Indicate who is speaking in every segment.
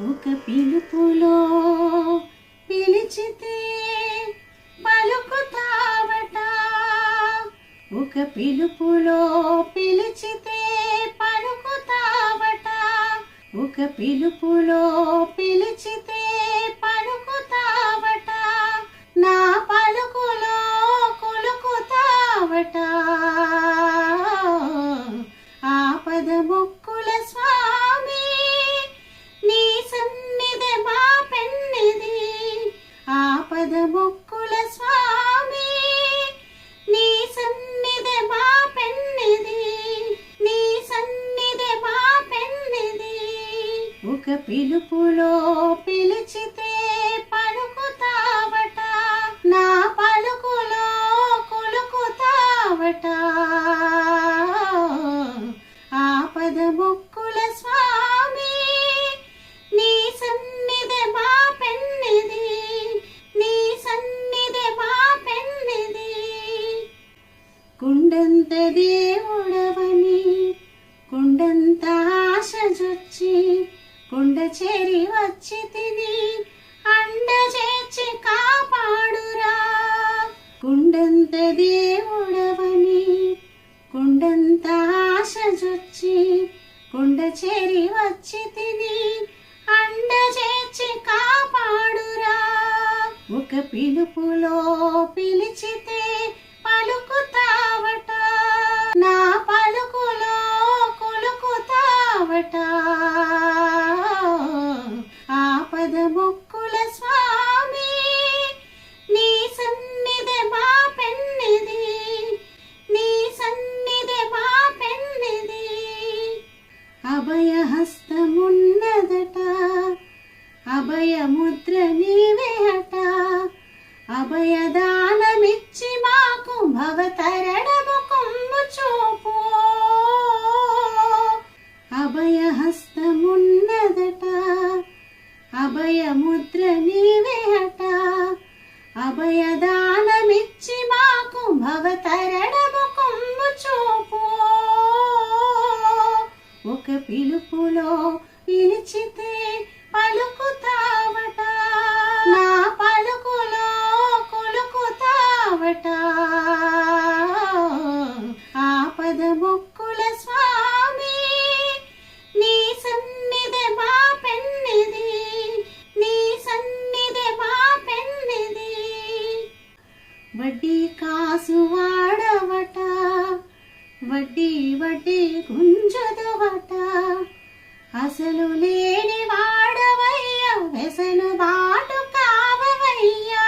Speaker 1: ఒక పిలుపులో పిలిచితే పలుకుతావట. ఒక పిలుపులో పిలిచితే పలుకుతావట. ఒక పిలుపులో పిలిచితే పలుకుతావట. నా పలుకులో కొలుకుతావట. ఆపద ముక్కుల స్వా ముక్కుల స్వామి నీ సన్నిధి మా పెన్నిది నీ సన్నిధి మా పెన్నిది ఒక పిలుపులో పిలిచితే పలుకుతావట నా పలుకులో కొలుకుతావట. ఆపద ముక్కుల స్వామి చేరి వచ్చి తిని అండ చేర్చి కాపాడురా. కుండంత దేవుడవని కుండంత ఆశ చొచ్చి కుండ చేరి వచ్చి తిని అండ చేర్చి కాపాడురా. ఒక పిలుపులో పిలిచితే అవతరణము భవతరణము కొమ్ము చూపు. ఒక పిలుపులో పిలిచితే పలుకుతావట. నా పలుకులో కొలుకుతావట. ఆపద మొక్కుల స్వామి నీ సన్నిధి మా పెన్నిది నీ సన్నిధి మా పెన్నిది వడ్డీ కా వాడవట వడ్డీ వడ్డీ గుంజదవట. అసలు లేని వాడవయ్యా వెసలు బాటు కావవయ్యా.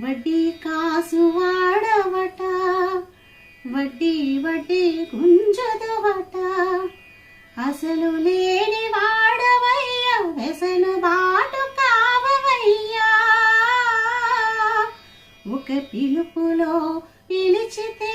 Speaker 1: వడ్డీ కాసు వాడవట వడ్డీ వడ్డీ గుంజదవట. అసలు లేని పిలుపులో పిలిచితే